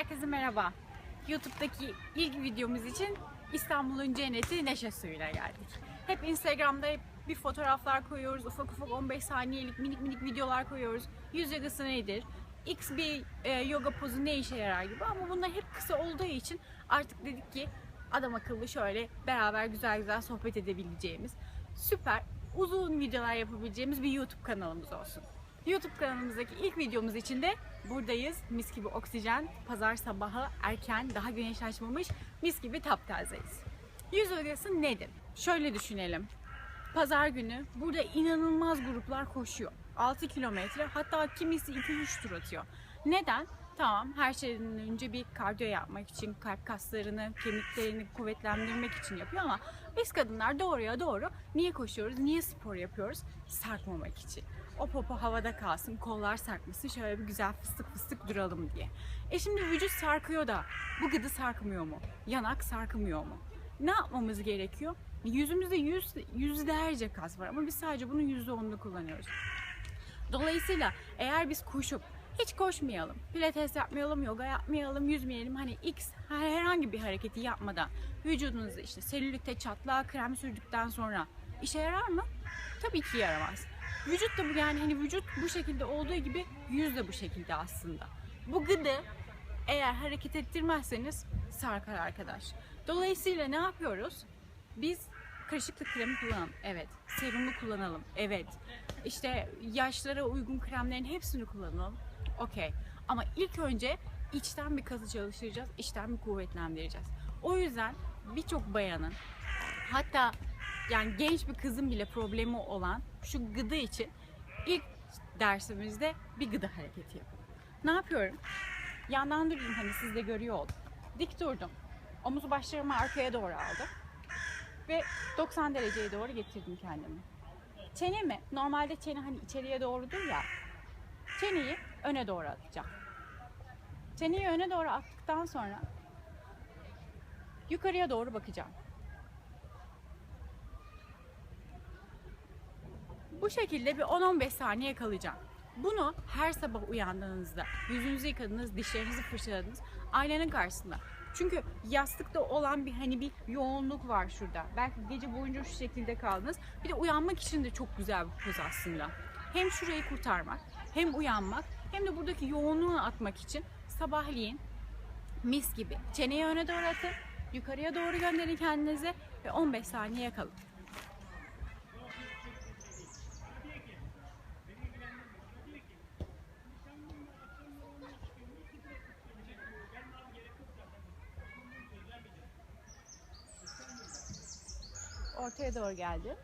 Herkese merhaba. YouTube'daki ilk videomuz için İstanbul'un cenneti Neşe Suyu'na geldik. Hep Instagram'da hep bir fotoğraflar koyuyoruz. Ufak ufak 15 saniyelik minik minik videolar koyuyoruz. Yüz yogası nedir? X bir e, yoga pozu ne işe yarar gibi ama bunlar hep kısa olduğu için artık dedik ki adam akıllı şöyle beraber güzel güzel sohbet edebileceğimiz süper uzun videolar yapabileceğimiz bir YouTube kanalımız olsun. YouTube kanalımızdaki ilk videomuz için de buradayız. Mis gibi oksijen, pazar sabahı erken, daha güneş açmamış, mis gibi taptazeyiz. Yüz yogası nedir? Şöyle düşünelim. Pazar günü burada inanılmaz gruplar koşuyor. 6 kilometre hatta kimisi 2-3 tur atıyor. Neden? Tamam her şeyden önce bir kardiyo yapmak için, kalp kaslarını, kemiklerini kuvvetlendirmek için yapıyor ama biz kadınlar doğruya doğru niye koşuyoruz, niye spor yapıyoruz? Sarkmamak için. O popo havada kalsın, kollar sarkmasın, şöyle bir güzel fıstık fıstık duralım diye. E şimdi vücut sarkıyor da bu gıdı sarkmıyor mu? Yanak sarkmıyor mu? Ne yapmamız gerekiyor? Yüzümüzde yüz, yüzlerce kas var ama biz sadece bunun yüzde onunu kullanıyoruz. Dolayısıyla eğer biz koşup hiç koşmayalım, pilates yapmayalım, yoga yapmayalım, yüzmeyelim hani x herhangi bir hareketi yapmadan vücudunuzu işte selülitte çatlağa krem sürdükten sonra işe yarar mı? Tabii ki yaramaz. Vücut da bu yani hani vücut bu şekilde olduğu gibi yüz de bu şekilde aslında. Bu gıdı eğer hareket ettirmezseniz sarkar arkadaş. Dolayısıyla ne yapıyoruz? Biz kırışıklık kremi kullanalım. Evet. Serumu kullanalım. Evet. İşte yaşlara uygun kremlerin hepsini kullanalım. Okey. Ama ilk önce içten bir kası çalıştıracağız. içten bir kuvvetlendireceğiz. O yüzden birçok bayanın hatta yani genç bir kızın bile problemi olan şu gıdı için ilk dersimizde bir gıda hareketi yapalım. Ne yapıyorum? Yandan durdum hani siz de görüyor olduk. Dik durdum. Omuz başlarımı arkaya doğru aldım. Ve 90 dereceye doğru getirdim kendimi. Çenemi, normalde çene hani içeriye doğrudur ya. Çeneyi öne doğru atacağım. Çeneyi öne doğru attıktan sonra yukarıya doğru bakacağım. Bu şekilde bir 10-15 saniye kalacağım. Bunu her sabah uyandığınızda, yüzünüzü yıkadınız, dişlerinizi fırçaladınız, aynanın karşısında. Çünkü yastıkta olan bir hani bir yoğunluk var şurada. Belki gece boyunca şu şekilde kaldınız. Bir de uyanmak için de çok güzel bir poz aslında. Hem şurayı kurtarmak, hem uyanmak, hem de buradaki yoğunluğu atmak için sabahleyin mis gibi çeneyi öne doğru atın, yukarıya doğru gönderin kendinizi ve 15 saniye kalın. ortaya doğru geldi.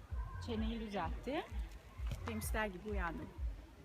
Çeneyi düzeltti. Hamster gibi uyandım.